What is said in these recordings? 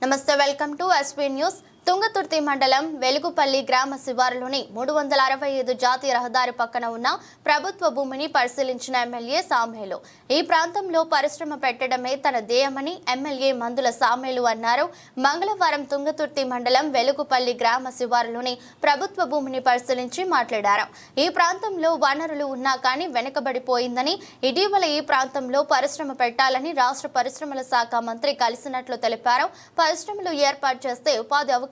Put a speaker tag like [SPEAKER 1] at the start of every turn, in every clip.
[SPEAKER 1] నమస్తే welcome to SP news Thungathurthi మండలం వెలుగుపల్లి గ్రామ శివారులోని మూడు వందల అరవై ఐదు జాతీయ రహదారి పక్కన ఉన్న ప్రభుత్వ భూమిని పరిశీలించిన ఎమ్మెల్యే సామేలు. ఈ ప్రాంతంలో పరిశ్రమ పెట్టడమే తన ధ్యేయమని ఎమ్మెల్యే మందుల సామేలు అన్నారు. మంగళవారం తుంగతుర్తి మండలం వెలుగుపల్లి గ్రామ శివారులోని ప్రభుత్వ భూమిని పరిశీలించి మాట్లాడారు. ఈ ప్రాంతంలో వనరులు ఉన్నా కానీ వెనుకబడిపోయిందని ఇటీవల ఈ ప్రాంతంలో పరిశ్రమ పెట్టాలని రాష్ట్ర పరిశ్రమల శాఖ మంత్రి కలిసినట్లు తెలిపారు. పరిశ్రమలు ఏర్పాటు చేస్తే ఉపాధి అవకాశాలు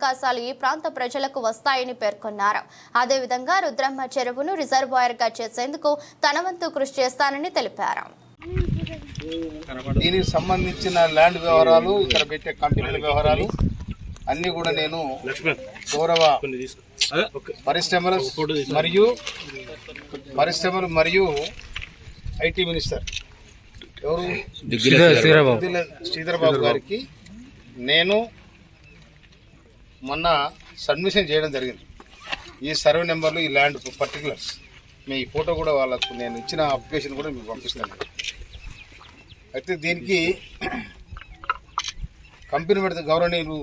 [SPEAKER 1] ఈ ప్రాంత ప్రజలకు వస్తాయని పేర్కొన్నారు. అదేవిధంగా రుద్రమ్మ చెరువును రిజర్వాయర్గా చేసేందుకు తన వంతు కృషి చేస్తానని తెలిపారు.
[SPEAKER 2] దీనికి సంబంధించిన ల్యాండ్ వ్యవహారాలు ఇక్కడ పెట్టే కంపెనీల వ్యవహారాలు అన్నీ కూడా నేను గౌరవ పరిశ్రమలు మరియు పరిశ్రమలు మరియు ఐటీ మినిస్టర్. ఎవరు? దుద్దిల్ల శ్రీధర్ బాబు గారికి నేను మొన్న సబ్మిషన్ చేయడం జరిగింది. ఈ సర్వే నెంబర్లు ఈ ల్యాండ్ పర్టికులర్స్ మీ ఫోటో కూడా వాళ్ళకు నేను ఇచ్చిన అప్లికేషన్ కూడా మీకు పంపిస్తాను. అయితే దీనికి కంపెనీ పెడితే గౌరవనీయులు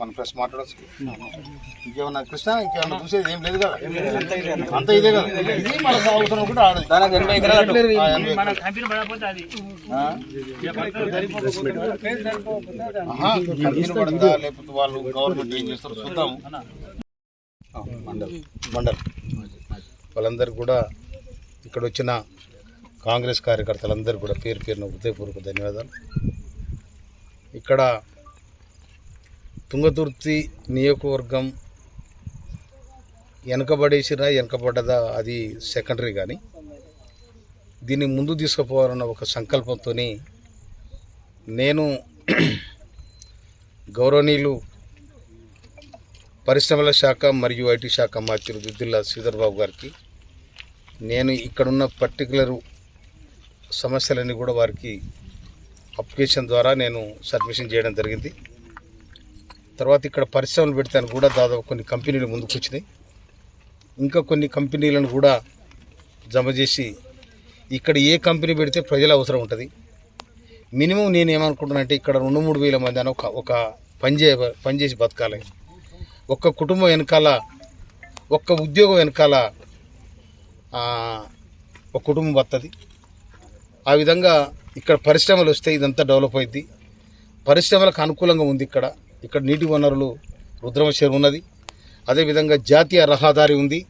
[SPEAKER 2] మన ప్రెస్ మాట్లాడచ్చు. ఇంకేమన్నా కృష్ణ ఇంకేమన్నా చూసేది ఏం లేదు కదా? అంత ఇదే కదా. ఇది అవసరం కూడా ఆడదు. ఎనభై లేకపోతే వాళ్ళు గవర్నమెంట్ ఏం చేస్తారో చూద్దాం మండల్. మండల్. వాళ్ళందరూ కూడా ఇక్కడ వచ్చిన కాంగ్రెస్ కార్యకర్తలందరూ కూడా పేరు పేరున హృదయపూర్వక ధన్యవాదాలు. ఇక్కడ తుంగతుర్తి నియోజకవర్గం వెనకబడేసినా వెనకబడ్డదా అది సెకండరీ కానీ దీన్ని ముందు తీసుకుపోవాలన్న ఒక సంకల్పంతో నేను గౌరవనీయులు పరిశ్రమల శాఖ మరియు ఐటీ శాఖ మంత్రి దుద్దిల్ల శ్రీధర్బాబు గారికి నేను ఇక్కడున్న పర్టికులర్ సమస్యలన్నీ కూడా వారికి అప్లికేషన్ ద్వారా నేను సబ్మిషన్ చేయడం జరిగింది. తర్వాత ఇక్కడ పరిశ్రమలు పెడతాను కూడా దాదాపు కొన్ని కంపెనీలు ముందుకు వచ్చినాయి. ఇంకా కొన్ని కంపెనీలను కూడా జమ చేసి ఇక్కడ ఏ కంపెనీ పెడితే ప్రజల అవసరం ఉంటుంది. మినిమం నేను ఏమనుకుంటున్నానంటే ఇక్కడ రెండు మూడు వేల మంది అని ఒక ఒక పని చే పని చేసి బతకాలి. ఒక్క కుటుంబం వెనకాల ఒక్క ఉద్యోగం వెనకాల ఒక కుటుంబం వస్తుంది ఆ విధంగా ఇక్కడ పరిశ్రమలు వస్తే ఇదంతా డెవలప్ అయింది పరిశ్రమలకు అనుకూలంగా ఉంది ఇక్కడ. ఇక్కడ నీటి వనరులు రుద్రమశ్వరం ఉన్నది. అదేవిధంగా జాతీయ రహదారి ఉంది.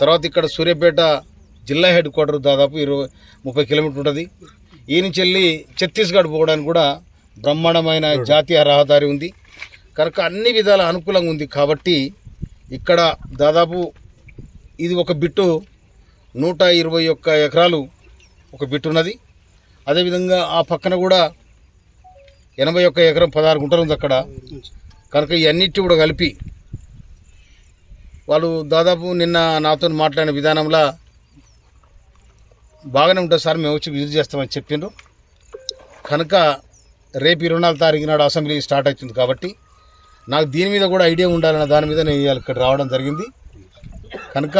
[SPEAKER 2] తర్వాత ఇక్కడ సూర్యాపేట జిల్లా హెడ్ క్వార్టర్ దాదాపు ఇరవై ముప్పై కిలోమీటర్ ఉంటుంది. ఈ నుంచి వెళ్ళి ఛత్తీస్గఢ్ పోవడానికి కూడా బ్రహ్మాండమైన జాతీయ రహదారి ఉంది. కనుక అన్ని విధాల అనుకూలంగా ఉంది కాబట్టి ఇక్కడ దాదాపు ఇది ఒక బిట్టు నూట ఇరవై ఒక్క ఎకరాలు ఒక బిట్టు ఉన్నది. అదేవిధంగా ఆ పక్కన కూడా ఎనభై ఒక్క ఎకరం పదహారు గుంటలు ఉంది అక్కడ. కనుక ఇవన్నిటి కూడా కలిపి వాళ్ళు దాదాపు నిన్న నాతో మాట్లాడిన విధానంలో బాగానే ఉంటుంది సార్ మేము వచ్చి విజిట్ చేస్తామని చెప్పిండ్రు. కనుక రేపు ఇరవై నాలుగు తారీఖు నాడు అసెంబ్లీ స్టార్ట్ అవుతుంది కాబట్టి నాకు దీని మీద కూడా ఐడియా ఉండాలన్న దాని మీద నేను ఇక్కడ రావడం జరిగింది. కనుక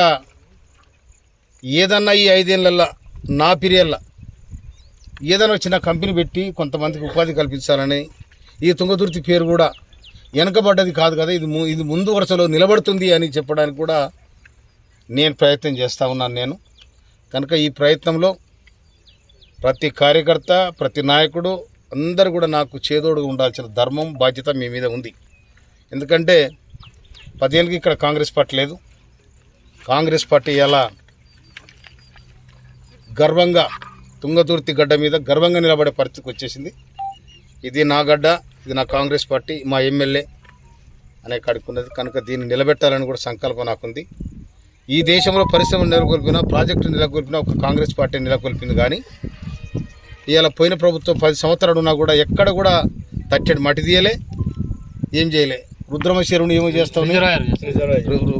[SPEAKER 2] ఏదన్నా ఈ ఐదేళ్ళల్లో నా పీరియడ్లో ఏదైనా చిన్న కంపెనీ పెట్టి కొంతమందికి ఉపాధి కల్పించాలని ఈ తుంగతుర్తి పేరు కూడా వెనకబడ్డది కాదు కదా ఇది ము- ఇది ముందు వరుసలో నిలబడుతుంది అని చెప్పడానికి కూడా నేను ప్రయత్నం చేస్తూ ఉన్నాను నేను. కనుక ఈ ప్రయత్నంలో ప్రతి కార్యకర్త ప్రతి నాయకుడు అందరు కూడా నాకు చేదోడుగా ఉండాల్సిన ధర్మం బాధ్యత మీ మీద ఉంది. ఎందుకంటే పదేళ్ళకి ఇక్కడ కాంగ్రెస్ పార్టీ లేదు. కాంగ్రెస్ పార్టీ ఎలా గర్వంగా తుంగతుర్తి గడ్డ మీద గర్వంగా నిలబడే పరిస్థితికి వచ్చేసింది. ఇది నా గడ్డ ఇది నా కాంగ్రెస్ పార్టీ మా ఎమ్మెల్యే అనే కడుక్కున్నది కనుక దీన్ని నిలబెట్టాలని కూడా సంకల్పం నాకుంది. ఈ దేశంలో పరిశ్రమలు నెలకొల్పిన ప్రాజెక్టు నెలకొల్పిన ఒక కాంగ్రెస్ పార్టీ నెలకొల్పింది కానీ ఇవాళ పోయిన ప్రభుత్వం పది సంవత్సరాలు ఉన్నా కూడా ఎక్కడ కూడా తట్టెడు మట్టి తీయలే ఏం చేయలే. రుద్రమ చెరువుని ఏమో చేస్తాం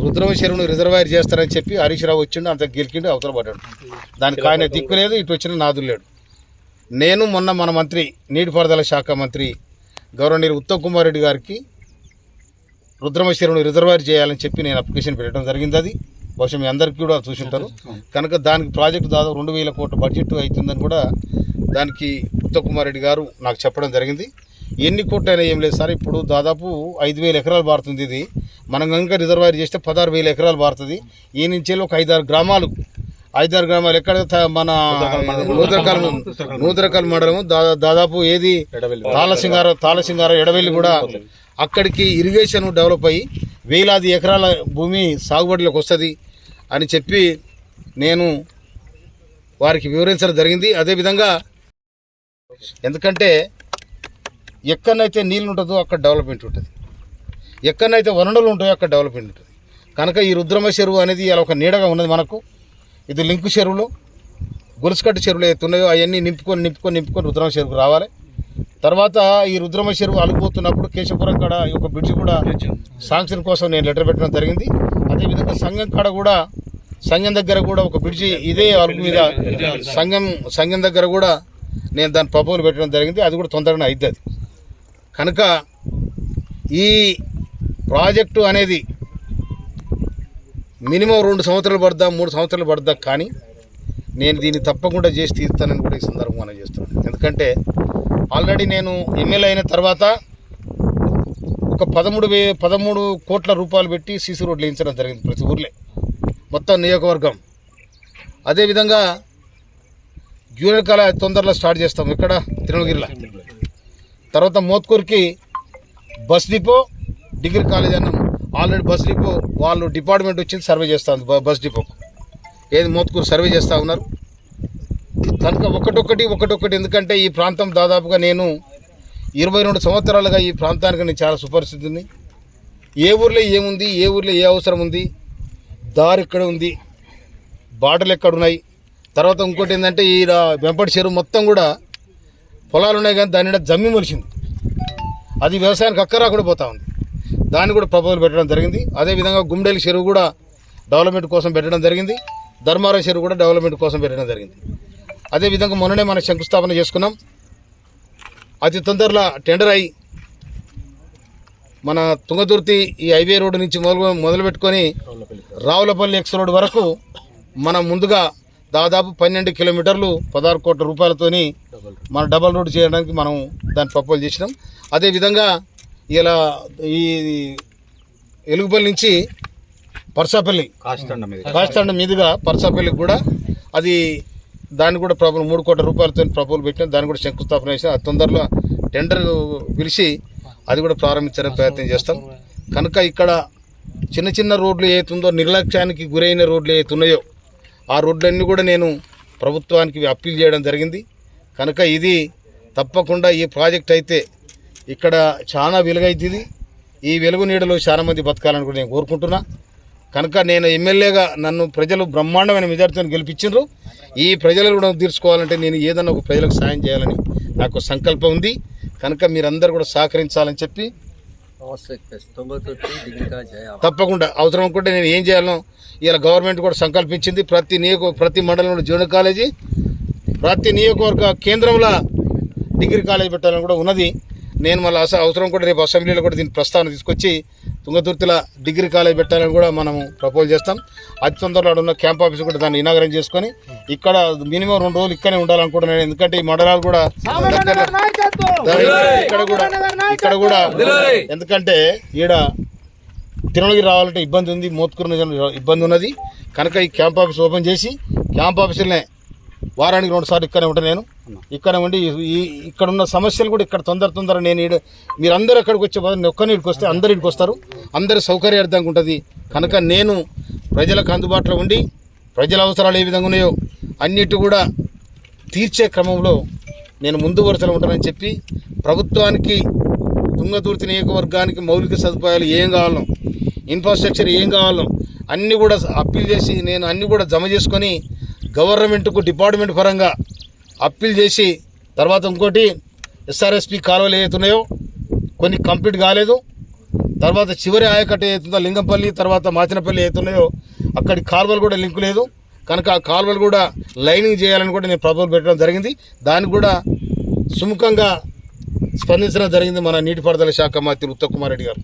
[SPEAKER 2] రుద్రమ చెరువును రిజర్వాయర్ చేస్తారని చెప్పి హరీష్ రావు వచ్చిండు అంత గెలికిండు అవతల పడ్డాడు. దానికి ఆయన దిక్కు లేదు ఇటు వచ్చిన నాదులు లేడు. నేను మొన్న మన మంత్రి నీటిపారుదల శాఖ మంత్రి గౌరవనీయులు ఉత్తమ్ కుమార్ రెడ్డి గారికి రుద్రమ చెరువును రిజర్వాయర్ చేయాలని చెప్పి నేను అప్లికేషన్ పెట్టడం జరిగింది అది. బహుశా మీ అందరికీ కూడా చూసింటారు. కనుక దానికి ప్రాజెక్టు దాదాపు రెండు వేల కోట్ల బడ్జెట్ అవుతుందని కూడా దానికి ఉత్తమ్ కుమార్ రెడ్డి గారు నాకు చెప్పడం జరిగింది. ఎన్ని కోట్లైనా ఏం లేదు సార్. ఇప్పుడు దాదాపు ఐదు వేల ఎకరాలు పారుతుంది ఇది. మనం కనుక రిజర్వాయర్ చేస్తే పదహారు వేల ఎకరాలు పారుతుంది. ఈ నుంచి ఒక ఐదారు గ్రామాలు ఐదారు గ్రామాలు ఎక్కడ మన నూతరకాల నూతరకాల మండలం దాదాపు ఏది? తాళసింగార తాళసింగార ఎడవెల్లి కూడా అక్కడికి ఇరిగేషన్ డెవలప్ అయ్యి వేలాది ఎకరాల భూమి సాగుబడిలోకి వస్తుంది అని చెప్పి నేను వారికి వివరించడం జరిగింది. అదేవిధంగా ఎందుకంటే ఎక్కడనైతే నీళ్ళు ఉంటుందో అక్కడ డెవలప్మెంట్ ఉంటుంది. ఎక్కడనైతే వనరులు ఉంటాయో అక్కడ డెవలప్మెంట్ ఉంటుంది. కనుక ఈ రుద్రమ చెరువు అనేది ఇలా ఒక నీడగా ఉన్నది మనకు. ఇది లింకు చెరువులో గొలుసుకట్టు చెరువులు ఎత్తున్నాయో అవన్నీ నింపుకొని నింపుకొని నింపుకొని రుద్రమ చెరువుకు రావాలి. తర్వాత ఈ రుద్రమ చెరువు అలుగుపోతున్నప్పుడు కేశవపురం కాడ ఈ ఒక బ్రిడ్జ్ కూడా శాంక్షన్ కోసం నేను లెటర్ పెట్టడం జరిగింది. అదేవిధంగా సంఘం కాడ కూడా సంఘం దగ్గర కూడా ఒక బ్రిడ్జి ఇదే అలుగు మీద సంఘం సంఘం దగ్గర కూడా నేను దాని ప్రపోజల్ పెట్టడం జరిగింది. అది కూడా తొందరగా అయిద్ది అది. కనుక ఈ ప్రాజెక్టు అనేది మినిమం రెండు సంవత్సరాలు పడదా మూడు సంవత్సరాలు పడదా కానీ నేను దీన్ని తప్పకుండా చేసి తీరుతానని కూడా ఈ సందర్భంగా చేస్తున్నాను. ఎందుకంటే ఆల్రెడీ నేను ఎమ్మెల్యే అయిన తర్వాత ఒక పదమూడు వే పదమూడు కోట్ల రూపాయలు పెట్టి సీసీ రోడ్లు వేయించడం జరిగింది ప్రతి ఊర్లే. మొత్తం నియోజకవర్గం. అదేవిధంగా జూనియర్ కాలేజ్ తొందరలో స్టార్ట్ చేస్తాం. ఇక్కడ తిరుమలగిరిలో. తర్వాత మోత్కూర్కి బస్ డిపో డిగ్రీ కాలేజ్ అన్నాం. ఆల్రెడీ బస్ డిపో వాళ్ళు డిపార్ట్మెంట్ వచ్చింది సర్వే చేస్తుంది బస్ డిపోకు. ఏది మోత్కూరు సర్వే చేస్తూ ఉన్నారు. కనుక ఒకటొక్కటి ఒకటొక్కటి ఎందుకంటే ఈ ప్రాంతం దాదాపుగా నేను ఇరవై రెండు సంవత్సరాలుగా ఈ ప్రాంతానికి నేను చాలా సుపరిస్థితిని ఏ ఊర్లో ఏముంది ఏ ఊర్లో ఏ అవసరం ఉంది దారి ఎక్కడ ఉంది బాటలు ఎక్కడున్నాయి. తర్వాత ఇంకోటి ఏంటంటే ఈ వెంపటి చెరువు మొత్తం కూడా పొలాలు ఉన్నాయి కానీ దాని నిండా జమ్మి మొలిచింది. అది వ్యవసాయానికి అక్కరా కూడా పోతా ఉంది. దాన్ని కూడా ప్రపోజల్ పెట్టడం జరిగింది. అదేవిధంగా గుండెలి చెరువు కూడా డెవలప్మెంట్ కోసం పెట్టడం జరిగింది. ధర్మారం చెరువు కూడా డెవలప్మెంట్ కోసం పెట్టడం జరిగింది. అదేవిధంగా మొన్ననే మనం శంకుస్థాపన చేసుకున్నాం. అతి తొందరలో టెండర్ అయి మన తుంగతుర్తి ఈ హైవే రోడ్డు నుంచి మొదలు మొదలుపెట్టుకొని రావులపల్లి ఎక్స్ రోడ్ వరకు మనం ముందుగా దాదాపు పన్నెండు కిలోమీటర్లు పదహారు కోట్ల రూపాయలతోని మన డబల్ రోడ్ చేయడానికి మనం దాన్ని ప్రపోజల్ చేసినాం. అదేవిధంగా ఇలా ఈ ఎలుగుపల్లి నుంచి పర్సాపల్లి కాస్తండ మీదుగా. పర్సాపల్లికి కూడా అది దాన్ని కూడా ప్రభుత్వం మూడు కోట్ల రూపాయలతో ప్రభుత్వం పెట్టిన దాన్ని కూడా శంకుస్థాపన చేసిన అతి తొందరలో టెండర్ పిలిచి అది కూడా ప్రారంభించడానికి ప్రయత్నం చేస్తాం. కనుక ఇక్కడ చిన్న చిన్న రోడ్లు ఏతుందో నిర్లక్ష్యానికి గురైన రోడ్లు ఏతున్నాయో ఆ రోడ్లన్నీ కూడా నేను ప్రభుత్వానికి అప్పీల్ చేయడం జరిగింది. కనుక ఇది తప్పకుండా ఈ ప్రాజెక్ట్ అయితే ఇక్కడ చాలా వెలుగైతుంది. ఈ వెలుగు నీడలో చాలా మంది బతకాలని కూడా నేను కోరుకుంటున్నా. కనుక నేను ఎమ్మెల్యేగా నన్ను ప్రజలు బ్రహ్మాండమైన మెజార్టీతో గెలిపించారు ఈ ప్రజలు కూడా తీర్చుకోవాలంటే నేను ఏదన్నా ఒక ప్రజలకు సాయం చేయాలని నాకు సంకల్పం ఉంది. కనుక మీరందరూ కూడా సహకరించాలని చెప్పి తప్పకుండా అవసరం అనుకుంటే నేను ఏం చేయాలో ఇలా గవర్నమెంట్ కూడా సంకల్పించింది. ప్రతి నియోజక ప్రతి మండలంలో జూనియర్ కాలేజీ ప్రతి నియోజకవర్గ కేంద్రంలో డిగ్రీ కాలేజ్ పెట్టాలని కూడా ఉన్నది. నేను మళ్ళీ అస అవసరం కూడా రేపు అసెంబ్లీలో కూడా దీని ప్రస్తావన తీసుకొచ్చి తుంగతుర్తిల డిగ్రీ కాలేజ్ పెట్టాలని కూడా మనము ప్రపోజ్ చేస్తాం. అతి తొందరలో ఉన్న క్యాంప్ ఆఫీస్ కూడా దాన్ని ఇనాగరం చేసుకొని ఇక్కడ మినిమం రెండు రోజులు ఇక్కడనే ఉండాలనుకుంటున్నాను ఎందుకంటే ఈ మండలాలు కూడా ఇక్కడ కూడా ఇక్కడ కూడా ఎందుకంటే ఈడ తిరుమలగిరి రావాలంటే ఇబ్బంది ఉంది మోత్కూరు ఇబ్బంది ఉన్నది. కనుక ఈ క్యాంప్ ఆఫీస్ ఓపెన్ చేసి క్యాంప్ ఆఫీసులనే వారానికి రెండు సార్లు ఇక్కడే ఉంటాను నేను. ఇక్కడ ఉండి ఈ ఇక్కడ ఉన్న సమస్యలు కూడా ఇక్కడ తొందర తొందర నేను ఈడ మీరందరూ ఎక్కడికి వచ్చే బదులు ఒక్కని ఇక్కడికి వస్తే అందరు ఇక్కడికి వస్తారు. అందరి సౌకర్యార్థంగా ఉంటుంది. కనుక నేను ప్రజలకు అందుబాటులో ఉండి ప్రజల అవసరాలు ఏ విధంగా ఉన్నాయో అన్నిటి కూడా తీర్చే క్రమంలో నేను ముందు వరుసలో ఉంటానని చెప్పి ప్రభుత్వానికి తుంగతుర్తి నియోజకవర్గానికి మౌలిక సదుపాయాలు ఏం కావాలో ఇన్ఫ్రాస్ట్రక్చర్ ఏం కావాలో అన్నీ కూడా అప్పీల్ చేసి నేను అన్నీ కూడా జమ చేసుకొని గవర్నమెంట్కు డిపార్ట్మెంట్ పరంగా అప్పీల్ చేసి తర్వాత ఇంకోటి ఎస్ఆర్ఎస్పి కాలువలు ఏవైతున్నాయో కొన్ని కంప్లీట్ కాలేదు. తర్వాత చివరి ఆయకట్ట ఏతుందో లింగంపల్లి తర్వాత మాచినపల్లి ఏతున్నాయో అక్కడి కాలువలు కూడా లింక్ లేదు. కనుక ఆ కాలువలు కూడా లైనింగ్ చేయాలని కూడా నేను ప్రభుత్వం పెట్టడం జరిగింది. దానికి కూడా సుముఖంగా స్పందించడం జరిగింది మన నీటిపారుదల శాఖ మంత్రి ఉత్తమ్ కుమార్ రెడ్డి గారు.